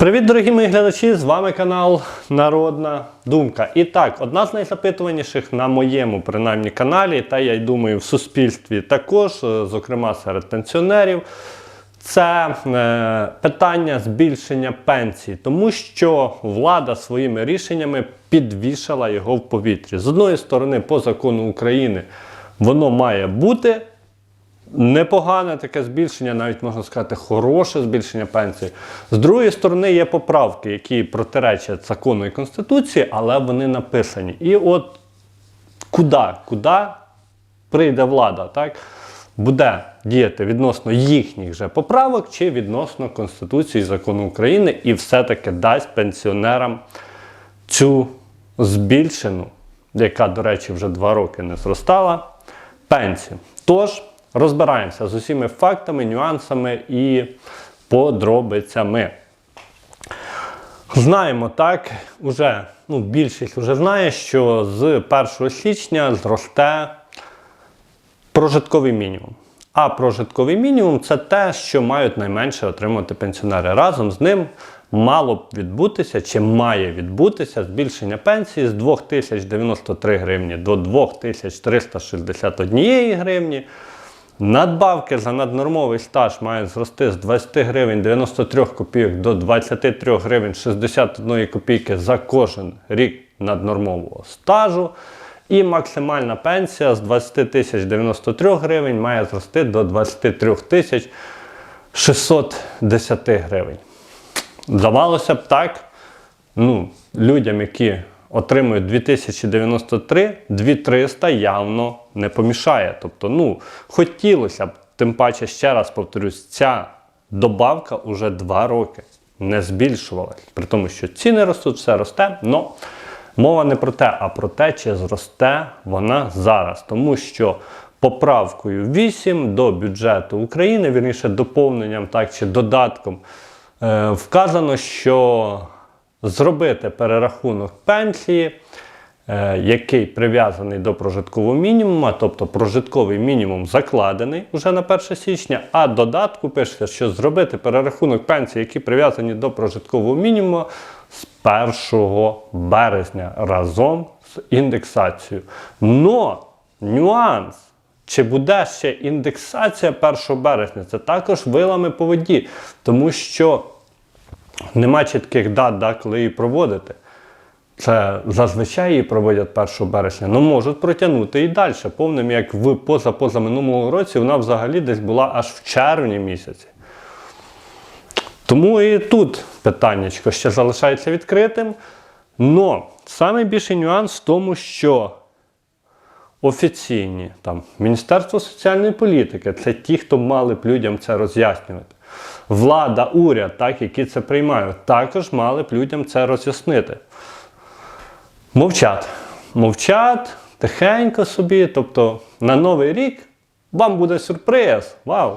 Привіт, дорогі мої глядачі! З вами канал Народна Думка. І так, одна з найзапитуваніших на моєму принаймні каналі, та я й думаю, в суспільстві також, е, зокрема серед пенсіонерів, це е, питання збільшення пенсій, тому що влада своїми рішеннями підвішала його в повітрі. З одної сторони, по закону України, воно має бути. Непогане таке збільшення, навіть можна сказати, хороше збільшення пенсії. З другої сторони, є поправки, які протиречать закону і конституції, але вони написані. І от куди, куди прийде влада, так? Буде діяти відносно їхніх же поправок чи відносно Конституції і закону України, і все-таки дасть пенсіонерам цю збільшену, яка, до речі, вже два роки не зростала, пенсію. Тож, розбираємося з усіма фактами, нюансами і подробицями. Знаємо так, уже, ну, більшість вже знає, що з 1 січня зросте прожитковий мінімум. А прожитковий мінімум це те, що мають найменше отримувати пенсіонери. Разом з ним мало б відбутися чи має відбутися збільшення пенсії з 2093 гривні до 2361 гривні. Надбавки за наднормовий стаж мають зрости з 20 гривень 93 копійок до 23 гривень 61 копійки за кожен рік наднормового стажу. І максимальна пенсія з 20 тисяч 93 гривень має зрости до 23 тисяч 610 гривень. Здавалося б так, ну, людям, які отримують 2093, 2300 явно не помішає. Тобто, ну, хотілося б, тим паче, ще раз повторюсь, ця добавка уже 2 роки не збільшувалась. При тому, що ціни ростуть, все росте, але мова не про те, а про те, чи зросте вона зараз. Тому що поправкою 8 до бюджету України, вірніше доповненням так, чи додатком, е, вказано, що зробити перерахунок пенсії, е, який прив'язаний до прожиткового мінімуму, тобто прожитковий мінімум закладений вже на 1 січня, а додатку пишеться, що зробити перерахунок пенсії, які прив'язані до прожиткового мінімуму з 1 березня разом з індексацією. Но нюанс. Чи буде ще індексація 1 березня? Це також вилами по воді, тому що нема чітких дат, да, коли її проводити. Це зазвичай її проводять 1 березня, але можуть протягнути і далі. Повним, як в поза минулого році, вона взагалі десь була аж в червні місяці. Тому і тут питання ще залишається відкритим. Но найбільший нюанс в тому, що офіційні там Міністерство соціальної політики це ті, хто мали б людям це роз'яснювати. Влада, уряд, так, які це приймають, також мали б людям це роз'яснити. Мовчать. Мовчать, тихенько собі. Тобто на Новий рік вам буде сюрприз. Вау!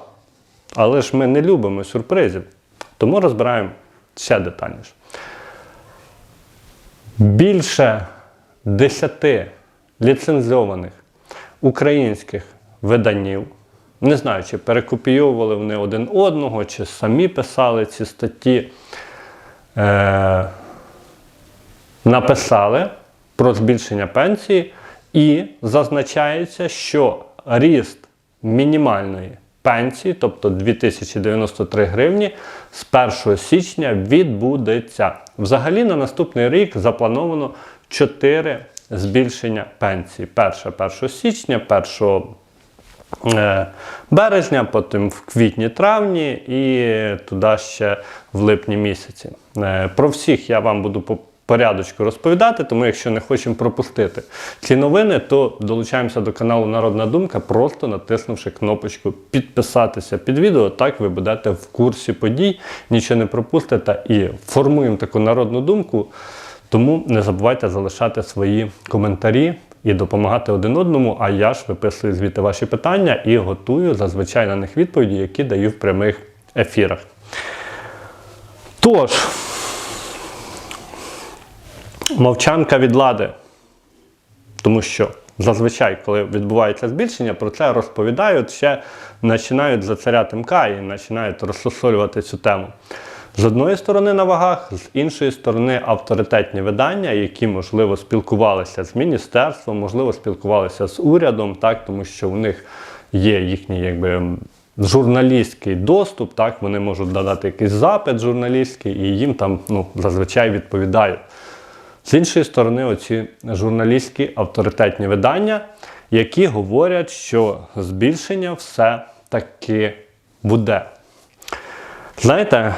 Але ж ми не любимо сюрпризів. Тому розбираємо ще детальніше. Більше 10 ліцензованих українських виданів. Не знаю, чи перекопійовували вони один одного, чи самі писали ці статті. Е- написали про збільшення пенсії, і зазначається, що ріст мінімальної пенсії, тобто 2093 гривні, з 1 січня відбудеться. Взагалі на наступний рік заплановано 4 збільшення пенсії. Перше 1 січня, 1 е, березня, потім в квітні-травні і туди ще в липні місяці. Е, Про всіх я вам буду по порядочку розповідати, тому якщо не хочемо пропустити ці новини, то долучаємося до каналу Народна Думка, просто натиснувши кнопочку підписатися під відео. Так ви будете в курсі подій, нічого не пропустите і формуємо таку народну думку. Тому не забувайте залишати свої коментарі і допомагати один одному. А я ж виписую звідти ваші питання і готую зазвичай на них відповіді, які даю в прямих ефірах. Тож, мовчанка від влади. Тому що зазвичай, коли відбувається збільшення, про це розповідають, ще починають за царя Тимка і починають розсосолювати цю тему. З одної сторони на вагах, з іншої сторони авторитетні видання, які, можливо, спілкувалися з міністерством, можливо, спілкувалися з урядом, так, тому що у них є їхній якби. Журналістський доступ, так, вони можуть додати якийсь запит журналістський, і їм там ну, зазвичай відповідають. З іншої сторони, оці журналістські авторитетні видання, які говорять, що збільшення все-таки буде. Знаєте,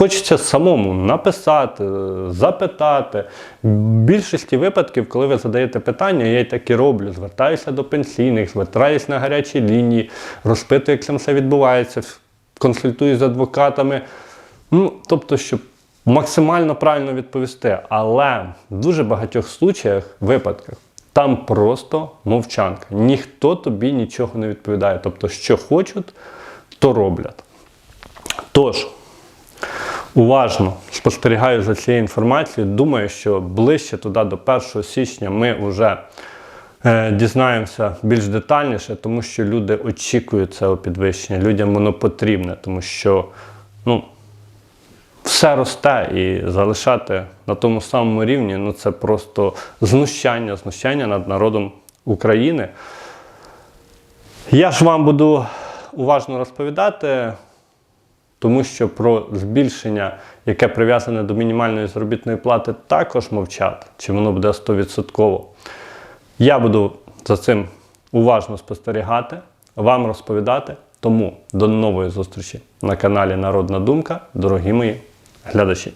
хочеться самому написати, запитати. В більшості випадків, коли ви задаєте питання, я й так і роблю. Звертаюся до пенсійних, звертаюся на гарячі лінії, розпитую, як це все відбувається, консультую з адвокатами. Ну, тобто, щоб максимально правильно відповісти. Але в дуже багатьох случаях, випадках, там просто мовчанка. Ніхто тобі нічого не відповідає. Тобто, що хочуть, то роблять. Тож, уважно спостерігаю за цією інформацією. Думаю, що ближче туди до 1 січня ми вже е, дізнаємося більш детальніше, тому що люди очікують цього підвищення, людям воно потрібне, тому що ну, все росте і залишати на тому самому рівні ну, це просто знущання, знущання над народом України. Я ж вам буду уважно розповідати, тому що про збільшення, яке прив'язане до мінімальної заробітної плати, також мовчать, чи воно буде 100%. Я буду за цим уважно спостерігати, вам розповідати. Тому до нової зустрічі на каналі Народна Думка, дорогі мої глядачі.